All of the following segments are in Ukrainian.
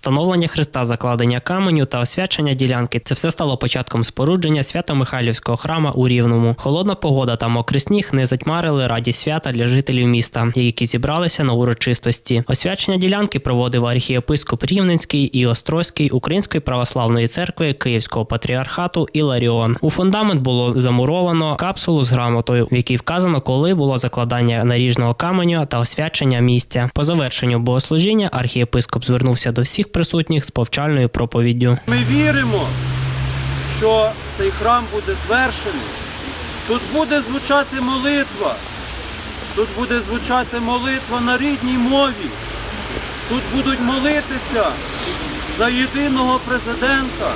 Встановлення хреста, закладення каменю та освячення ділянки це все стало початком спорудження Свято-Михайлівського храма у Рівному. Холодна погода та мокрий сніг не затьмарили раді свята для жителів міста, які зібралися на урочистості. Освячення ділянки проводив архієпископ Рівненський і Острозький Української православної церкви Київського патріархату Іларіон. У фундамент було замуровано капсулу з грамотою, в якій вказано, коли було закладання наріжного каменю та освячення місця. По завершенню богослужіння архієпископ звернувся до всіх присутніх з повчальною проповіддю. Ми віримо, що цей храм буде звершений. Тут буде звучати молитва. Тут буде звучати молитва на рідній мові. Тут будуть молитися за єдиного президента,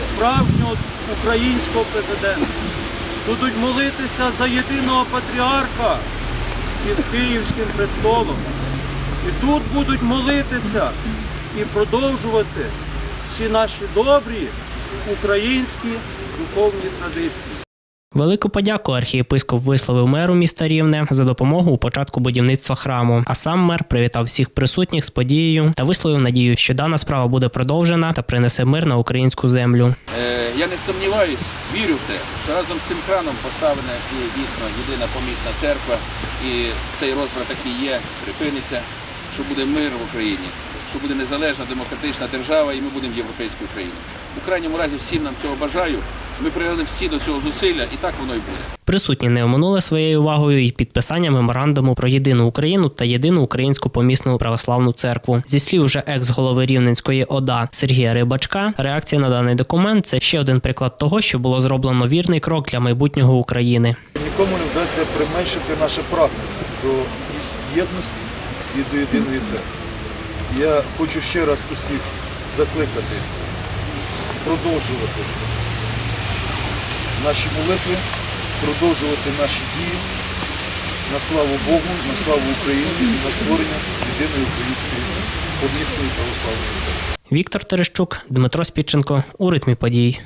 справжнього українського президента. Будуть молитися за єдиного патріарха із Київським престолом. І тут будуть молитися і продовжувати всі наші добрі українські духовні традиції. Велику подяку архієпископ висловив меру міста Рівне за допомогу у початку будівництва храму. А сам мер привітав всіх присутніх з подією та висловив надію, що дана справа буде продовжена та принесе мир на українську землю. Е, Я не сумніваюсь, вірю в те, що разом з цим храмом поставлена і дійсно єдина помісна церква, і цей розбрат, який є, припиниться, що буде мир в Україні, що буде незалежна демократична держава, і ми будемо європейською країною. У крайньому разі всім нам цього бажаю. Ми приложили всі до цього зусилля, і так воно і буде. Присутні не оминули своєю увагою і підписання меморандуму про єдину Україну та єдину українську помісну православну церкву. Зі слів вже екс-голови Рівненської ОДА Сергія Рибачка, реакція на даний документ це ще один приклад того, що було зроблено вірний крок для майбутнього України. Нікому не вдасться применшити наше прагнення до єдності і до єдиної церкви. Я хочу ще раз усіх закликати продовжувати наші молитви, продовжувати наші дії на славу Богу, на славу України і на створення єдиної української помісної православної церкви. Віктор Терещук, Дмитро Спідченко у ритмі подій.